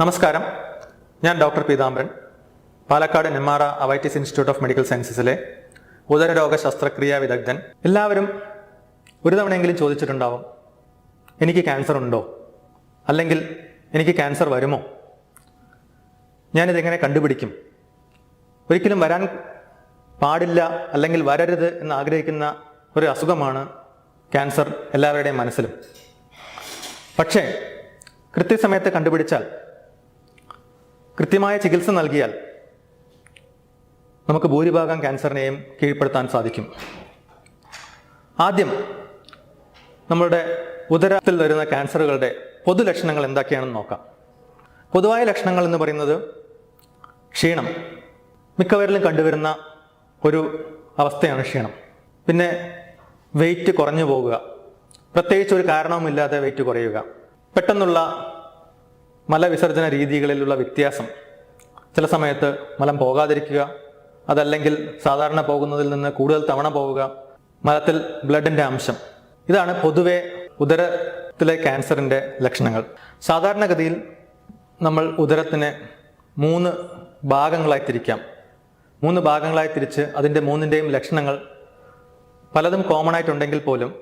നമസ്കാരം. ഞാൻ doctor Peethambaran. Palakkad Nemmara Avitis institute of medical സയൻസസിലെ ഉദരരോഗ ശസ്ത്രക്രിയാ വിദഗ്ധൻ. എല്ലാവരും ഒരു തവണയെങ്കിലും ചോദിച്ചിട്ടുണ്ടാവും എനിക്ക് ക്യാൻസർ ഉണ്ടോ? അല്ലെങ്കിൽ എനിക്ക് ക്യാൻസർ വരുമോ? ഞാനിതെങ്ങനെ കണ്ടുപിടിക്കും? ഒരിക്കലും വരാൻ പാടില്ല അല്ലെങ്കിൽ വരരുത് എന്ന് ആഗ്രഹിക്കുന്ന ഒരു അസുഖമാണ് ക്യാൻസർ എല്ലാവരുടെയും മനസ്സിലും. പക്ഷേ കൃത്യസമയത്ത് കണ്ടുപിടിച്ചാൽ കൃത്യമായ ചികിത്സ നൽകിയാൽ നമുക്ക് ഭൂരിഭാഗം ക്യാൻസറിനെയും കീഴ്പ്പെടുത്താൻ സാധിക്കും. ആദ്യം നമ്മളുടെ ഉദരത്തിൽ വരുന്ന ക്യാൻസറുകളുടെ പൊതു ലക്ഷണങ്ങൾ എന്തൊക്കെയാണെന്ന് നോക്കാം. പൊതുവായ ലക്ഷണങ്ങൾ എന്ന് പറയുന്നത് ക്ഷീണം. മിക്കവരിലും കണ്ടുവരുന്ന ഒരു അവസ്ഥയാണ് ക്ഷീണം. പിന്നെ വെയിറ്റ് കുറഞ്ഞു പോകുക പ്രത്യേകിച്ച് ഒരു കാരണവുമില്ലാതെ വെയിറ്റ് കുറയുക. പെട്ടെന്നുള്ള മലവിസർജന രീതികളിലുള്ള വ്യത്യാസം. ചില സമയത്ത് മലം പോകാതിരിക്കുക അതല്ലെങ്കിൽ സാധാരണ പോകുന്നതിൽ നിന്ന് കൂടുതൽ തവണ പോവുക മലത്തിൽ ബ്ലഡിന്റെ അംശം. ഇതാണ് പൊതുവെ ഉദരത്തിലെ ക്യാൻസറിന്റെ ലക്ഷണങ്ങൾ. സാധാരണഗതിയിൽ നമ്മൾ ഉദരത്തിനെ മൂന്ന് ഭാഗങ്ങളായി തിരിക്കാം. മൂന്ന് ഭാഗങ്ങളായി തിരിച്ച് അതിന്റെ മൂന്നിന്റെയും ലക്ഷണങ്ങൾ പലതും കോമൺ ആയിട്ടുണ്ടെങ്കിൽ പോലും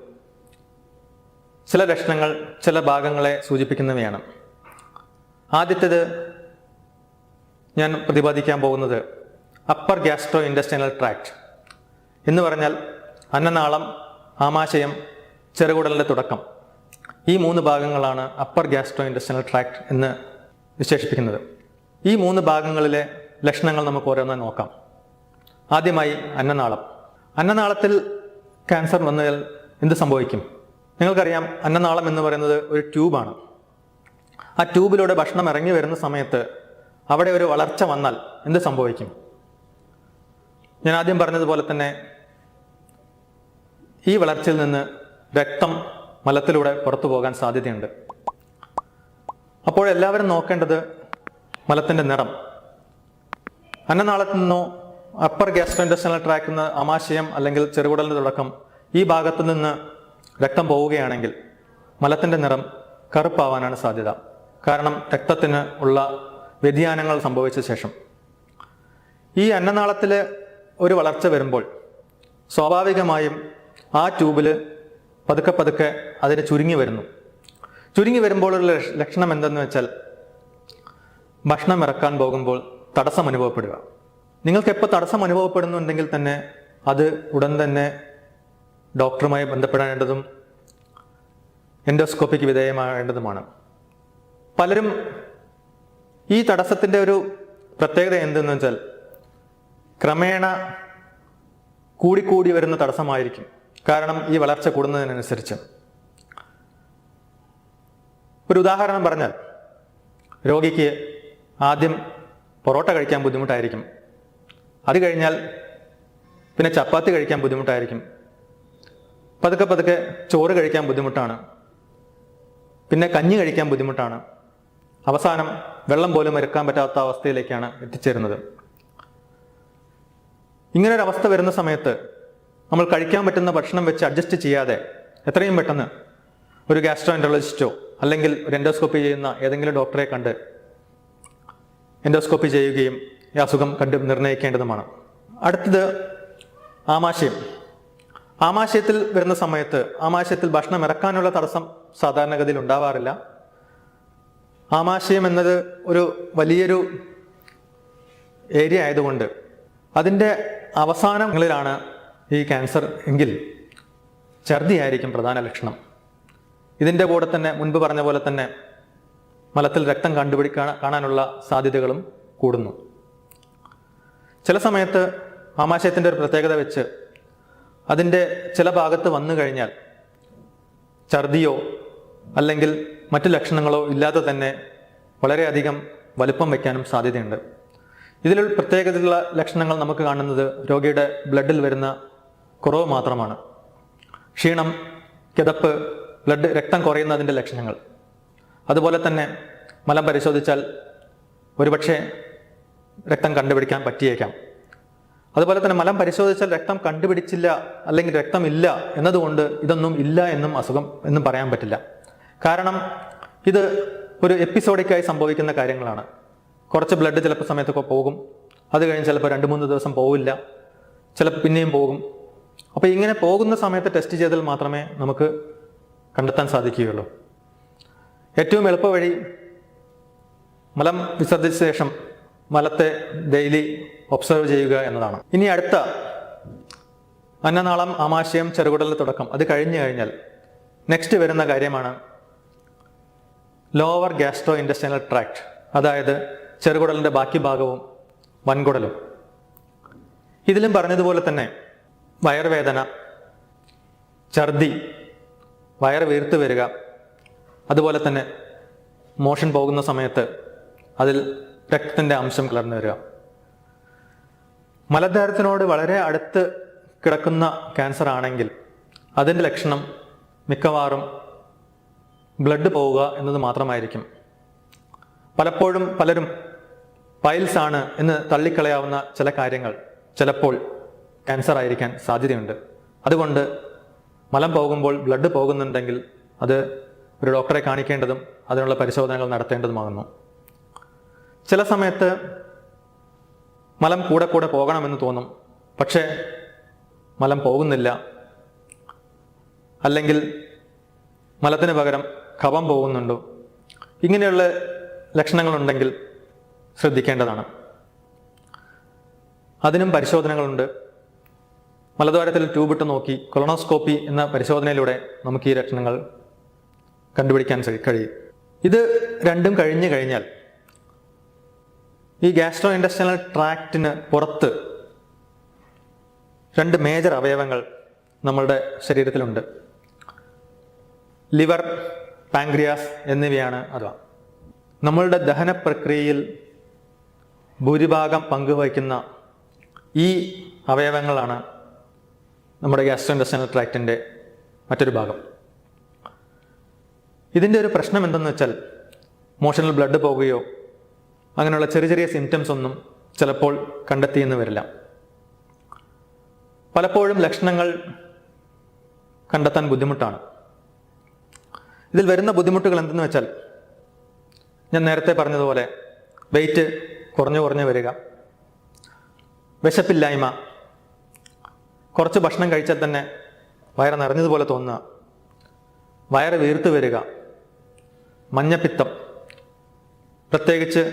ചില ലക്ഷണങ്ങൾ ചില ഭാഗങ്ങളെ സൂചിപ്പിക്കുന്നവയാണ്. ആദ്യത്തേത് ഞാൻ പ്രതിപാദിക്കാൻ പോകുന്നത് അപ്പർ ഗ്യാസ്ട്രോ ഇൻഡസ്ട്രിയൽ ട്രാക്ട് എന്ന് പറഞ്ഞാൽ അന്നനാളം ആമാശയം ചെറുകുടലിന്റെ തുടക്കം. ഈ മൂന്ന് ഭാഗങ്ങളാണ് അപ്പർ ഗ്യാസ്ട്രോ ഇൻഡസ്ട്രിയൽ ട്രാക്ട് എന്ന് വിശേഷിപ്പിക്കുന്നത്. ഈ മൂന്ന് ഭാഗങ്ങളിലെ ലക്ഷണങ്ങൾ നമുക്ക് ഓരോന്നായി നോക്കാം. ആദ്യമായി അന്നനാളം. അന്നനാളത്തിൽ ക്യാൻസർ വന്നാൽ എന്ത് സംഭവിക്കും? നിങ്ങൾക്കറിയാം അന്നനാളം എന്ന് പറയുന്നത് ഒരു ട്യൂബാണ്. ആ ട്യൂബിലൂടെ ഭക്ഷണം ഇറങ്ങി വരുന്ന സമയത്ത് അവിടെ ഒരു വളർച്ച വന്നാൽ എന്ത് സംഭവിക്കും? ഞാൻ ആദ്യം പറഞ്ഞതുപോലെ തന്നെ ഈ വളർച്ചയിൽ നിന്ന് രക്തം മലത്തിലൂടെ പുറത്തു പോകാൻ സാധ്യതയുണ്ട്. അപ്പോൾ എല്ലാവരും നോക്കേണ്ടത് മലത്തിന്റെ നിറം. അന്നനാളത്തു നിന്നോ അപ്പർ ഗ്യാസ്ട്രോഇൻഡസ്ട്രിയൽ ട്രാക്കിൽ നിന്ന് ആമാശയം അല്ലെങ്കിൽ ചെറുകുടലിന്റെ തുടക്കം ഈ ഭാഗത്തു നിന്ന് രക്തം പോവുകയാണെങ്കിൽ മലത്തിന്റെ നിറം കറുപ്പാവാനാണ് സാധ്യത. കാരണം രക്തത്തിന് ഉള്ള വ്യതിയാനങ്ങൾ സംഭവിച്ച ശേഷം. ഈ അന്നനാളത്തിൽ ഒരു വളർച്ച വരുമ്പോൾ സ്വാഭാവികമായും ആ ട്യൂബിൽ പതുക്കെ പതുക്കെ അതിന് ചുരുങ്ങി വരുന്നു. ചുരുങ്ങി വരുമ്പോഴുള്ള ലക്ഷണം എന്തെന്ന് വെച്ചാൽ ഭക്ഷണം ഇറക്കാൻ പോകുമ്പോൾ തടസ്സം അനുഭവപ്പെടുക. നിങ്ങൾക്ക് എപ്പോൾ തടസ്സം അനുഭവപ്പെടുന്നുണ്ടെങ്കിൽ തന്നെ അത് ഉടൻ തന്നെ ഡോക്ടറുമായി ബന്ധപ്പെടേണ്ടതും എൻഡോസ്കോപ്പിക്ക് വിധേയമാകേണ്ടതുമാണ്. പലരും ഈ തടസ്സത്തിന്റെ ഒരു പ്രത്യേകത എന്തെന്ന് വെച്ചാൽ ക്രമേണ കൂടിക്കൂടി വരുന്ന തടസ്സമായിരിക്കും. കാരണം ഈ വളർച്ച കൂടുന്നതിനനുസരിച്ച്. ഒരു ഉദാഹരണം പറഞ്ഞാൽ രോഗിക്ക് ആദ്യം പൊറോട്ട കഴിക്കാൻ ബുദ്ധിമുട്ടായിരിക്കും. അത് കഴിഞ്ഞാൽ പിന്നെ ചപ്പാത്തി കഴിക്കാൻ ബുദ്ധിമുട്ടായിരിക്കും. പതുക്കെ പതുക്കെ ചോറ് കഴിക്കാൻ ബുദ്ധിമുട്ടാണ്. പിന്നെ കഞ്ഞി കഴിക്കാൻ ബുദ്ധിമുട്ടാണ്. അവസാനം വെള്ളം പോലും എടുക്കാൻ പറ്റാത്ത അവസ്ഥയിലേക്കാണ് എത്തിച്ചേരുന്നത്. ഇങ്ങനൊരു അവസ്ഥ വരുന്ന സമയത്ത് നമ്മൾ കഴിക്കാൻ പറ്റുന്ന ഭക്ഷണം വെച്ച് അഡ്ജസ്റ്റ് ചെയ്യാതെ എത്രയും പെട്ടെന്ന് ഒരു ഗാസ്ട്രോഎൻട്രോളജിസ്റ്റോ അല്ലെങ്കിൽ ഒരു എൻഡോസ്കോപ്പി ചെയ്യുന്ന ഏതെങ്കിലും ഡോക്ടറെ കണ്ട് എൻഡോസ്കോപ്പി ചെയ്യുകയും ഈ അസുഖം കണ്ട് നിർണയിക്കേണ്ടതുമാണ് അടുത്തത് ആമാശയം. ആമാശയത്തിൽ വരുന്ന സമയത്ത് ആമാശയത്തിൽ ഭക്ഷണം ഇറക്കാനുള്ള തടസ്സം സാധാരണഗതിയിൽ ഉണ്ടാവാറില്ല. ആമാശയം എന്നത് ഒരു വലിയൊരു ഏരിയ ആയതുകൊണ്ട് അതിന്റെ അവസാനങ്ങളിലാണ് ഈ ക്യാൻസർ എങ്കിൽ ഛർദിയായിരിക്കും പ്രധാന ലക്ഷണം. ഇതിന്റെ കൂടെ തന്നെ മുൻപ് പറഞ്ഞ പോലെ തന്നെ മലത്തിൽ രക്തം കണ്ടുപിടിക്കാൻ കാണാനുള്ള സാധ്യതകളും കൂടുന്നു. ചില സമയത്ത് ആമാശയത്തിന്റെ ഒരു പ്രത്യേകത വെച്ച് അതിന്റെ ചില ഭാഗത്ത് വന്നു കഴിഞ്ഞാൽ ഛർദിയോ അല്ലെങ്കിൽ മറ്റു ലക്ഷണങ്ങളോ ഇല്ലാതെ തന്നെ വളരെയധികം വലുപ്പം വയ്ക്കാനും സാധ്യതയുണ്ട്. ഇതിൽ പ്രത്യേകതയുള്ള ലക്ഷണങ്ങൾ നമുക്ക് കാണുന്നത് രോഗിയുടെ ബ്ലഡിൽ വരുന്ന കുറവ് മാത്രമാണ്. ക്ഷീണം കിതപ്പ് ബ്ലഡ് രക്തം കുറയുന്നതിന്റെ ലക്ഷണങ്ങൾ. അതുപോലെ തന്നെ മലം പരിശോധിച്ചാൽ ഒരുപക്ഷെ രക്തം കണ്ടുപിടിക്കാൻ പറ്റിയേക്കാം. അതുപോലെ തന്നെ മലം പരിശോധിച്ചാൽ രക്തം കണ്ടുപിടിച്ചില്ല അല്ലെങ്കിൽ രക്തമില്ല എന്നതുകൊണ്ട് ഇതൊന്നും ഇല്ല എന്നും അസുഖം എന്നും പറയാൻ പറ്റില്ല. കാരണം ഇത് ഒരു എപ്പിസോഡിക്കായി സംഭവിക്കുന്ന കാര്യങ്ങളാണ്. കുറച്ച് ബ്ലഡ് ചിലപ്പോൾ സമയത്തൊക്കെ പോകും. അത് കഴിഞ്ഞ് ചിലപ്പോൾ രണ്ട് മൂന്ന് ദിവസം പോവില്ല. ചിലപ്പോൾ പിന്നെയും പോകും. അപ്പോൾ ഇങ്ങനെ പോകുന്ന സമയത്ത് ടെസ്റ്റ് ചെയ്താൽ മാത്രമേ നമുക്ക് കണ്ടെത്താൻ സാധിക്കുകയുള്ളൂ. ഏറ്റവും എളുപ്പവഴി മലം വിസർജിച്ച ശേഷം മലത്തെ ഡെയിലി ഒബ്സർവ് ചെയ്യുക എന്നതാണ്. ഇനി അടുത്ത അന്നനാളം ആമാശയം ചെറുകുടലിൽ തുടക്കം. അത് കഴിഞ്ഞു കഴിഞ്ഞാൽ നെക്സ്റ്റ് വരുന്ന കാര്യമാണ് ലോവർ ഗ്യാസ്ട്രോ ഇൻഡസ്ട്രിയൽ ട്രാക്ട് അതായത് ചെറുകുടലിന്റെ ബാക്കി ഭാഗവും വൻകുടലും. ഇതിലും പറഞ്ഞതുപോലെ തന്നെ വയറുവേദന ഛർദി വയറ് വീർത്ത് വരിക അതുപോലെ തന്നെ മോഷൻ പോകുന്ന സമയത്ത് അതിൽ രക്തത്തിന്റെ അംശം കലർന്നു വരിക. മലദ്വാരത്തിനോട് വളരെ അടുത്ത് കിടക്കുന്ന ക്യാൻസർ ആണെങ്കിൽ അതിന്റെ ലക്ഷണം മിക്കവാറും ബ്ലഡ് പോവുക എന്നത് മാത്രമായിരിക്കും. പലപ്പോഴും പലരും പൈൽസ് ആണ് എന്ന് തള്ളിക്കളയാവുന്ന ചില കാര്യങ്ങൾ ചിലപ്പോൾ ക്യാൻസർ ആയിരിക്കാൻ സാധ്യതയുണ്ട്. അതുകൊണ്ട് മലം പോകുമ്പോൾ ബ്ലഡ് പോകുന്നുണ്ടെങ്കിൽ അത് ഒരു ഡോക്ടറെ കാണിക്കേണ്ടതും അതിനുള്ള പരിശോധനകൾ നടത്തേണ്ടതുമാകുന്നു. ചില സമയത്ത് മലം കൂടെ കൂടെ പോകണമെന്ന് തോന്നും. പക്ഷേ മലം പോകുന്നില്ല. അല്ലെങ്കിൽ മലത്തിന് പകരം കഫം പോകുന്നുണ്ടോ? ഇങ്ങനെയുള്ള ലക്ഷണങ്ങളുണ്ടെങ്കിൽ ശ്രദ്ധിക്കേണ്ടതാണ്. അതിനും പരിശോധനകളുണ്ട്. മലദ്വാരത്തിൽ ട്യൂബിട്ട് നോക്കി കൊളോണോസ്കോപ്പി എന്ന പരിശോധനയിലൂടെ നമുക്ക് ഈ ലക്ഷണങ്ങൾ കണ്ടുപിടിക്കാൻ കഴി- കഴിയും. ഇത് രണ്ടും കഴിഞ്ഞു കഴിഞ്ഞാൽ ഈ ഗ്യാസ്ട്രോ ഇൻഡസ്ട്രിയൽ ട്രാക്റ്റിന് പുറത്ത് രണ്ട് മേജർ അവയവങ്ങൾ നമ്മളുടെ ശരീരത്തിലുണ്ട്. ലിവർ പാങ്ക്രിയാസ് എന്നിവയാണ് അഥവാ നമ്മളുടെ ദഹന പ്രക്രിയയിൽ ഭൂരിഭാഗം പങ്കുവഹിക്കുന്ന ഈ അവയവങ്ങളാണ് നമ്മുടെ ഗ്യാസ്ട്രോ ഇൻഡസ്ട്രിയൽ ട്രാക്റ്റിന്റെ മറ്റൊരു ഭാഗം. ഇതിന്റെ ഒരു പ്രശ്നം എന്തെന്ന് വെച്ചാൽ മോഷണൽ ബ്ലഡ് പോവുകയോ അങ്ങനെയുള്ള ചെറിയ ചെറിയ സിംറ്റംസ് ഒന്നും ചിലപ്പോൾ കണ്ടെത്തിയെന്ന് വരില്ല. പലപ്പോഴും ലക്ഷണങ്ങൾ കണ്ടെത്താൻ ബുദ്ധിമുട്ടാണ്. ഇതിൽ വരുന്ന ബുദ്ധിമുട്ടുകൾ എന്തെന്ന് വെച്ചാൽ ഞാൻ നേരത്തെ പറഞ്ഞതുപോലെ വെയിറ്റ് കുറഞ്ഞു കുറഞ്ഞു വരിക വിശപ്പില്ലായ്മ കുറച്ച് ഭക്ഷണം കഴിച്ചാൽ തന്നെ വയറ് നിറഞ്ഞതുപോലെ തോന്നുക വയറ് വീർത്തു വരിക മഞ്ഞപ്പിത്തം പ്രത്യേകിച്ച്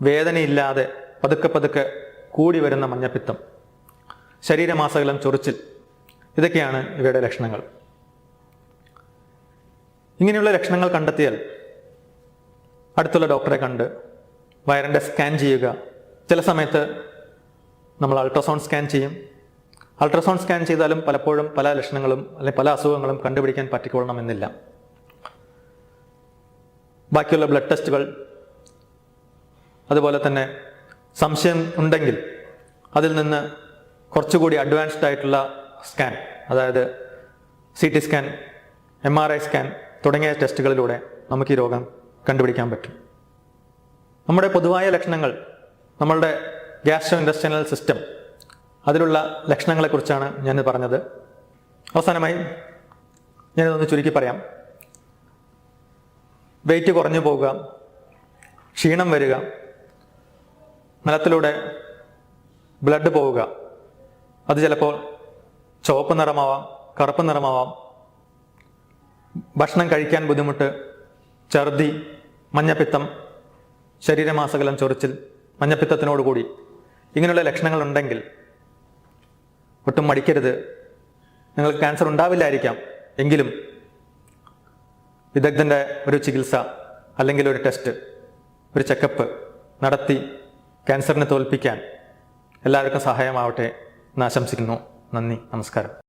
വേദനയില്ലാതെ പതുക്കെ പതുക്കെ കൂടി വരുന്ന മഞ്ഞപ്പിത്തം ശരീരമാസകലം ചൊറിച്ചിൽ ഇതൊക്കെയാണ് ഇവയുടെ ലക്ഷണങ്ങൾ. ഇങ്ങനെയുള്ള ലക്ഷണങ്ങൾ കണ്ടെത്തിയാൽ അടുത്തുള്ള ഡോക്ടറെ കണ്ട് വയറിന്റെ സ്കാൻ ചെയ്യുക. ചില സമയത്ത് നമ്മൾ അൾട്രാസൗണ്ട് സ്കാൻ ചെയ്യും. അൾട്രാസൗണ്ട് സ്കാൻ ചെയ്താലും പലപ്പോഴും പല ലക്ഷണങ്ങളും അല്ലെങ്കിൽ പല അസുഖങ്ങളും കണ്ടുപിടിക്കാൻ പറ്റിക്കൊള്ളണമെന്നില്ല. ബാക്കിയുള്ള ബ്ലഡ് ടെസ്റ്റുകൾ അതുപോലെ തന്നെ സംശയം ഉണ്ടെങ്കിൽ അതിൽ നിന്ന് കുറച്ചുകൂടി അഡ്വാൻസ്ഡ് ആയിട്ടുള്ള സ്കാൻ അതായത് C T scan M R I scan തുടങ്ങിയ ടെസ്റ്റുകളിലൂടെ നമുക്ക് ഈ രോഗം കണ്ടുപിടിക്കാൻ പറ്റും. നമ്മുടെ പൊതുവായ ലക്ഷണങ്ങൾ നമ്മളുടെ ഗ്യാസ്ട്രോ ഇൻഡസ്ട്രിയൽ സിസ്റ്റം അതിലുള്ള ലക്ഷണങ്ങളെക്കുറിച്ചാണ് ഞാൻ പറഞ്ഞത്. അവസാനമായി ഞാനിതൊന്ന് ചുരുക്കി പറയാം. വെയിറ്റ് കുറഞ്ഞു പോവുക ക്ഷീണം വരിക മലത്തിലൂടെ ബ്ലഡ് പോവുക അത് ചിലപ്പോൾ ചുവപ്പ് നിറമാവാം കറുപ്പ് നിറമാവാം ഭക്ഷണം കഴിക്കാൻ ബുദ്ധിമുട്ട് ഛർദി മഞ്ഞപ്പിത്തം ശരീരമാസകലം ചൊറിച്ചിൽ മഞ്ഞപ്പിത്തത്തിനോടുകൂടി ഇങ്ങനെയുള്ള ലക്ഷണങ്ങൾ ഉണ്ടെങ്കിൽ ഒട്ടും മടിക്കരുത്. നിങ്ങൾക്ക് ക്യാൻസർ ഉണ്ടാവില്ലായിരിക്കാം. എങ്കിലും വിദഗ്ധന്റെ ഒരു ചികിത്സ അല്ലെങ്കിൽ ഒരു ടെസ്റ്റ് ഒരു ചെക്കപ്പ് നടത്തി ക്യാൻസറിനെ തോൽപ്പിക്കാൻ എല്ലാവർക്കും സഹായമാവട്ടെ എന്ന് ആശംസിക്കുന്നു. നന്ദി. നമസ്കാരം.